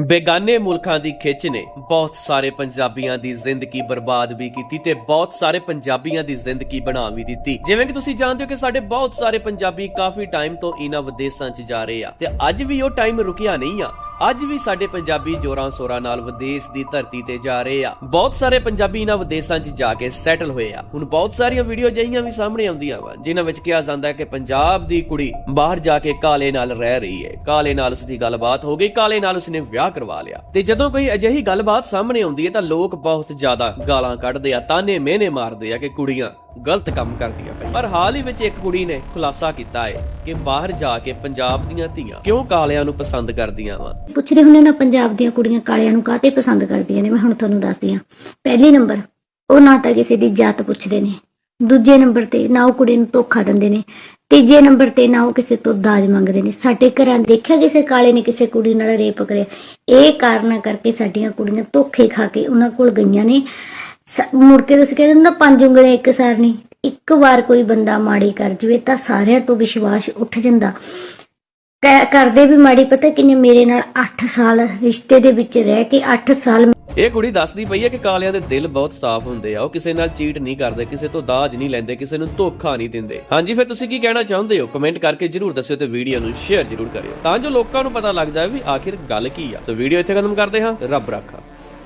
ਬੇਗਾਨੇ ਮੁਲਕਾਂ ਦੀ ਖਿੱਚ ਨੇ ਬਹੁਤ ਸਾਰੇ ਪੰਜਾਬੀਆਂ ਦੀ ਜ਼ਿੰਦਗੀ ਬਰਬਾਦ ਵੀ ਕੀਤੀ ਤੇ ਬਹੁਤ ਸਾਰੇ ਪੰਜਾਬੀਆਂ ਦੀ ਜ਼ਿੰਦਗੀ ਬਣਾ ਵੀ ਦਿੱਤੀ। ਜਿਵੇਂ ਕਿ ਤੁਸੀਂ ਜਾਣਦੇ ਹੋ ਕਿ ਸਾਡੇ ਬਹੁਤ ਸਾਰੇ ਪੰਜਾਬੀ ਕਾਫੀ ਟਾਈਮ ਤੋਂ ਇਹਨਾਂ ਵਿਦੇਸ਼ਾਂ 'ਚ ਜਾ ਰਹੇ ਆ ਤੇ ਅੱਜ ਵੀ ਉਹ ਟਾਈਮ ਰੁਕਿਆ ਨਹੀਂ ਆ। ਅੱਜ ਵੀ ਸਾਡੇ ਪੰਜਾਬੀ ਜੋਰਾਂ ਸੋਰਾਂ ਨਾਲ ਵਿਦੇਸ਼ ਦੀ ਧਰਤੀ ਤੇ ਜਾ ਰਹੇ ਆ। ਬਹੁਤ ਸਾਰੇ ਪੰਜਾਬੀ ਇਹਨਾਂ ਵਿਦੇਸ਼ਾਂ 'ਚ ਜਾ ਕੇ ਸੈਟਲ ਹੋਏ ਆ। ਹੁਣ ਬਹੁਤ ਸਾਰੀਆਂ ਵੀਡੀਓ ਜਈਆਂ ਵੀ ਸਾਹਮਣੇ ਆਉਂਦੀਆਂ ਵਾ, ਜਿਨ੍ਹਾਂ ਵਿੱਚ ਕਿਹਾ ਜਾਂਦਾ ਹੈ ਕਿ ਪੰਜਾਬ ਦੀ ਕੁੜੀ ਬਾਹਰ ਜਾ ਕੇ ਕਾਲੇ ਨਾਲ ਰਹਿ ਰਹੀ ਹੈ। ਕਾਲੇ ਨਾਲ ਉਸਦੀ ਗੱਲਬਾਤ ਹੋ ਗਈ, ਕਾਲੇ ਨਾਲ ਉਸਨੇ ਵਿਆਹ ਕਰਵਾ ਲਿਆ। ਤੇ ਜਦੋਂ ਕੋਈ ਅਜਿਹੀ ਗੱਲਬਾਤ ਸਾਹਮਣੇ ਆਉਂਦੀ ਹੈ ਤਾਂ ਲੋਕ ਬਹੁਤ ਜ਼ਿਆਦਾ ਗਾਲਾਂ ਕੱਢਦੇ ਆ ਤਾਨੇ ਮਿਹਨੇ ਮਾਰਦੇ ਆ ਕਿ ਕੁੜੀਆਂ ਗਲਤ ਕੰਮ ਕਰਦੀਆਂ ਪਈਆਂ। ਪਰ ਹਾਲ ਹੀ ਵਿੱਚ ਇੱਕ ਕੁੜੀ ਨੇ ਖੁਲਾਸਾ ਕੀਤਾ ਹੈ ਕਿ ਬਾਹਰ ਜਾ ਕੇ ਪੰਜਾਬ ਦੀਆਂ ਧੀਆਂ ਕਿਉਂ ਕਾਲਿਆਂ ਨੂੰ ਪਸੰਦ ਕਰਦੀਆਂ ਵਾ। ਪੁੱਛਦੇ ਹੁੰਦੇ ਨਾ, ਪੰਜਾਬ ਦੀਆਂ ਕੁੜੀਆਂ ਕਾਲਿਆਂ ਨੂੰ ਕਾਹਤੇ ਪਸੰਦ ਕਰਦੀਆਂ ਨੇ? ਮੈਂ ਹੁਣ ਤੁਹਾਨੂੰ ਦੱਸਦੀ ਹਾਂ। ਪਹਿਲੀ ਨੰਬਰ, ਉਹ ਨਾ ਤਾਂ ਕਿਸੇ ਦੀ ਜਾਤ ਪੁੱਛਦੇ ਨੇ। ਦੂਜੇ ਨੰਬਰ ਤੇ ਨਾ ਉਹ ਕੁੜੀ ਨੂੰ ਧੋਖਾ ਦਿੰਦੇ ਨੇ। ਤੀਜੇ ਨੰਬਰ ਤੇ ਨਾ ਉਹ ਕਿਸੇ ਤੋਂ ਦਾਜ ਮੰਗਦੇ ਨੇ। ਸਾਡੇ ਘਰਾਂ ਦੇਖਿਆ ਕਿਸੇ ਕਾਲੇ ਨੇ ਕਿਸੇ ਕੁੜੀ ਨਾਲ ਰੇਪ ਕਰਿਆ? ਇਹ ਕਾਰਨਾਂ ਕਰਕੇ ਸਾਡੀਆਂ ਕੁੜੀਆਂ ਧੋਖੇ ਖਾ ਕੇ ਉਹਨਾਂ ਕੋਲ ਗਈਆਂ ਨੇ। ਮੁੜ ਕੇ ਤੁਸੀਂ ਕਹਿੰਦੇ ਹੋ ਪੰਜ ਉਂਗਲਾਂ ਇੱਕ ਸਾਰ ਇੱਕ ਵਾਰ ਕੋਈ ਬੰਦਾ ਮਾੜੀ ਕਰ ਜਵੇ ਤਾਂ ਸਾਰਿਆਂ ਤੋਂ ਵਿਸ਼ਵਾਸ ਉੱਠ ਜਾਂਦਾ। ਕਰਦੇ ਵੀ ਮਾੜੀ, ਪਤਾ ਕਿੰਨੇ ਮੇਰੇ ਨਾਲ 8 ਸਾਲ ਰਿਸ਼ਤੇ ਦੇ ਵਿੱਚ ਰਹਿ ਕੇ 8 ਸਾਲ ਇਹ ਕੁੜੀ ਦੱਸਦੀ ਪਈ ਹੈ ਕਿ ਕਾਲਿਆਂ ਦੇ ਦਿਲ ਬਹੁਤ ਸਾਫ਼ ਹੁੰਦੇ ਆ। ਉਹ ਕਿਸੇ ਨਾਲ ਚੀਟ ਨਹੀਂ ਕਰਦੇ, ਕਿਸੇ ਤੋਂ ਦਾਜ ਨਹੀਂ ਲੈਂਦੇ, ਕਿਸੇ ਨੂੰ ਧੋਖਾ ਨਹੀਂ ਦਿੰਦੇ। ਹਾਂਜੀ, ਫਿਰ ਤੁਸੀਂ ਕੀ ਕਹਿਣਾ ਚਾਹੁੰਦੇ ਹੋ? ਕਮੈਂਟ ਕਰਕੇ ਜਰੂਰ ਦੱਸਿਓ ਤੇ ਵੀਡੀਓ ਨੂੰ ਸ਼ੇਅਰ ਜਰੂਰ ਕਰਿਓ। ਤਾਂ ਜੋ ਲੋਕਾਂ ਨੂੰ ਪਤਾ ਲੱਗ ਜਾਵੇ ਵੀ ਆਖਿਰ ਗੱਲ ਕੀ ਆ। ਤਾਂ ਵੀਡੀਓ ਇੱਥੇ ਖਤਮ ਕਰਦੇ ਹਾਂ। ਰੱਬ ਰਾਖਾ।